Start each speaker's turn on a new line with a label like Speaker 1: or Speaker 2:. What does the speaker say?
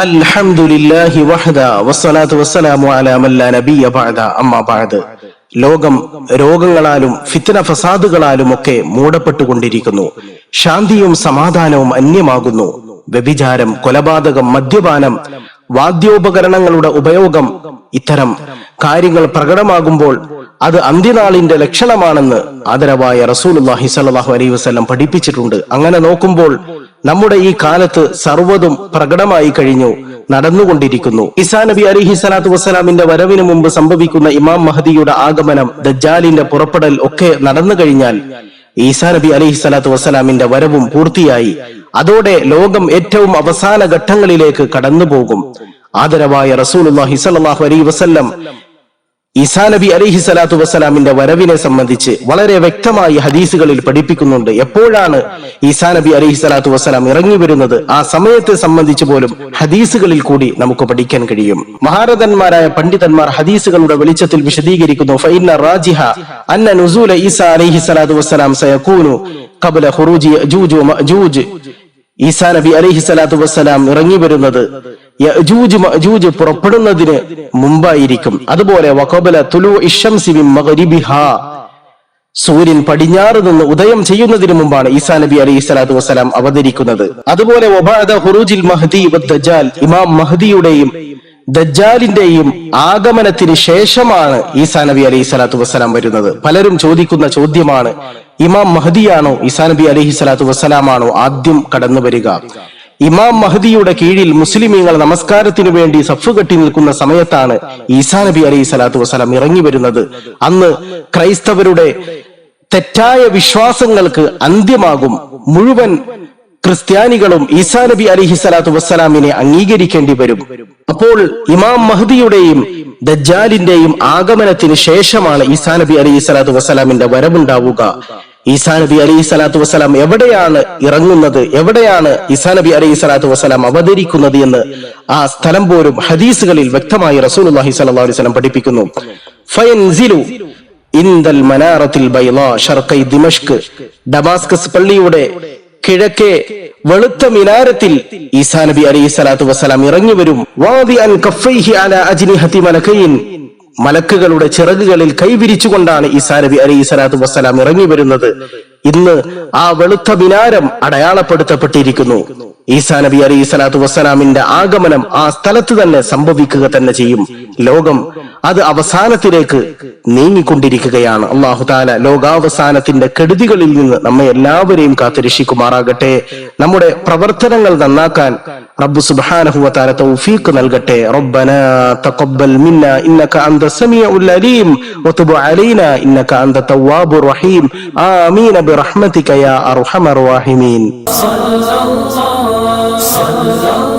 Speaker 1: അൽഹംദുലില്ലാഹി വസ്സലാത്തു വസ്സലാമു അലാ അമ്മാ ലോകം രോഗങ്ങളാലും ഫിത്തന ഫസാദുകളാലും ഒക്കെ മൂടപ്പെട്ടുകൊണ്ടിരിക്കുന്നു. ശാന്തിയും സമാധാനവും അന്യമാകുന്നു. വ്യഭിചാരം കൊലപാതകം മദ്യപാനം വാദ്യോപകരണങ്ങളുടെ ഉപയോഗം ഇത്തരം കാര്യങ്ങൾ പ്രകടമാകുമ്പോൾ അത് അന്ത്യനാളിന്റെ ലക്ഷണമാണെന്ന് ആദരവായ റസൂൽ അള്ളാഹി വസ്ലം പഠിപ്പിച്ചിട്ടുണ്ട്. അങ്ങനെ നോക്കുമ്പോൾ നമ്മുടെ ഈ കാലത്ത് സർവതും പ്രകടമായി കഴിഞ്ഞു നടന്നുകൊണ്ടിരിക്കുന്നു. ഇസാ നബി അലിഹി സ്വലാത്തു വസ്സലാമിന്റെ വരവിന് മുമ്പ് സംഭവിക്കുന്ന ഇമാം മഹദിയുടെ ആഗമനം ദജ്ജാലിന്റെ പുറപ്പെടൽ ഒക്കെ നടന്നു കഴിഞ്ഞാൽ ഈസാ നബി അലൈഹി സ്വലാത്തു വസ്സലാമിന്റെ വരവും പൂർത്തിയായി. അതോടെ ലോകം ഏറ്റവും അവസാന ഘട്ടങ്ങളിലേക്ക് കടന്നുപോകും. ആദരവായ റസൂലുള്ളാഹി സ്വല്ലല്ലാഹു അലൈഹി വസല്ലം ഈസാ നബി അലിഹി സ്വലാത്തു വസ്സലാമിന്റെ വരവിനെ സംബന്ധിച്ച് വളരെ വ്യക്തമായി ഹദീസുകളിൽ പഠിപ്പിക്കുന്നുണ്ട്. എപ്പോഴാണ് ഈസാ നബി അലിഹി സ്വലാത്തു വസ്സലാം ഇറങ്ങി വരുന്നത്? ആ സമയത്തെ സംബന്ധിച്ച് പോലും ഹദീസുകളിൽ കൂടി നമുക്ക് പഠിക്കാൻ കഴിയും. മഹാരഥന്മാരായ പണ്ഡിതന്മാർ ഹദീസുകളുടെ വെളിച്ചത്തിൽ വിശദീകരിക്കുന്നു. ഫൈന റാജിഹ അന്ന നുസൂല ഈസാ അലൈഹി സ്വലാത്തു വസ്സലാം സയക്കൂനു കബല യജൂജ് വമഅജൂജ് ഈസാ നബി അലൈഹി സ്വലാത്തു വസ്സലാം ഇറങ്ങി വരുന്നത് പുറപ്പെടുന്നതിന് മുമ്പായിരിക്കും. അതുപോലെ സൂര്യൻ പടിഞ്ഞാറ് നിന്ന് ഉദയം ചെയ്യുന്നതിന് മുമ്പാണ് ഈസാ നബി അലൈഹി സ്വലാത്തു വസ്സലാം അവതരിക്കുന്നത്. അതുപോലെ ഇമാം മഹ്ദിയുടെയും ദജ്ജാലിന്റെയും ആഗമനത്തിന് ശേഷമാണ് ഈസാ നബി അലൈഹി സ്വലാത്തു വസ്സലാം വരുന്നത്. പലരും ചോദിക്കുന്ന ചോദ്യമാണ് ഇമാം മഹദിയാണോ? ഈസാ നബി അലൈഹി സ്വലാത്തു വസ്സലാമാണോ ആദ്യം കടന്നു വരിക? ഇമാം മഹദിയുടെ കീഴിൽ മുസ്ലിമീങ്ങൾ നമസ്കാരത്തിനു വേണ്ടി സഫ് കെട്ടി നിൽക്കുന്ന സമയത്താണ് ഈസാ നബി അലൈഹി സ്വലാത്തു വസ്സലാം ഇറങ്ങി വരുന്നത്. അന്ന് ക്രൈസ്തവരുടെ തെറ്റായ വിശ്വാസങ്ങൾക്ക് അന്ത്യമാകും. മുഴുവൻ ക്രിസ്ത്യാനികളും ഈസാ നബി അലിഹി സ്വലാത്തു വസ്സലാമിനെ അംഗീകരിക്കേണ്ടി വരും. അപ്പോൾ ഇമാം മഹദിയുടെയും ദജ്ജാലിന്റെയും ആഗമനത്തിന് ശേഷമാണ് ഈസാ നബി അലിഹി സ്വലാത്തു വസ്സലാമിന്റെ വരവുണ്ടാവുക. ഈസാ നബി അലി സ്വലാത്തു വസ്സലാം എവിടെയാണ് ഇറങ്ങുന്നത്? എവിടെയാണ് ഈസാ നബി അലി സ്വലാത്തു വസ്സലാം അവതരിക്കുന്നത് എന്ന് ആ സ്ഥലം പോലും ഹദീസുകളിൽ വ്യക്തമായി റസൂലുള്ളാഹി സ്വലാ അലൈഹി സ്വലം പഠിപ്പിക്കുന്നു. ഫയൻസിലു ഇന്ദൽ മനാറത്തിൽ ബൈളാ ഷർക്കൈ ദിമഷ്ക് ഡമാസ്കസ് പള്ളിയുടെ കിഴക്കേ വെളുത്ത മിനാരത്തിൽ ഈസാ നബി അലൈഹി സ്വലാത്തു വസ്സലാം ഇറങ്ങി വരും. മലക്കുകളുടെ ചിറകുകളിൽ കൈവിരിച്ചുകൊണ്ടാണ് ഈസാ നബി അലൈഹി സ്വലാത്തു വസ്സലാം ഇറങ്ങി വരുന്നത്. ഇന്ന് ആ വെളുത്ത മിനാരം അടയാളപ്പെടുത്തപ്പെട്ടിരിക്കുന്നു. ഈസാ നബി അലൈഹി സ്വലാത്തു വസ്സലാമിന്റെ ആഗമനം ആ സ്ഥലത്ത് തന്നെ സംഭവിക്കുക തന്നെ ചെയ്യും. ലോകം അത് അവസാനത്തിലേക്ക് നീങ്ങിക്കൊണ്ടിരിക്കുകയാണ്. അള്ളാഹു താല ലോകാവസാനത്തിന്റെ കെടുതികളിൽ നിന്ന് നമ്മെ എല്ലാവരെയും കാത്തുരക്ഷിക്കുമാറാകട്ടെ. നമ്മുടെ പ്രവർത്തനങ്ങൾ നന്നാക്കാൻ റബ്ബു സുബ്ഹാനഹു താല തൗഫീഖ് നൽകട്ടെ. റബ്ബന തഖബ്ബൽ മിന്ന ഇന്നക അന്ത സമീഉൽ അലീം വതുബ് അലൈനാ ഇന്നക അന്ത തവ്വാബുർ റഹീം. ആമീൻ ബിറഹ്മതിക യാ അർഹമർ റഹീമീൻ.
Speaker 2: സല്ലല്ലാഹു അലൈഹി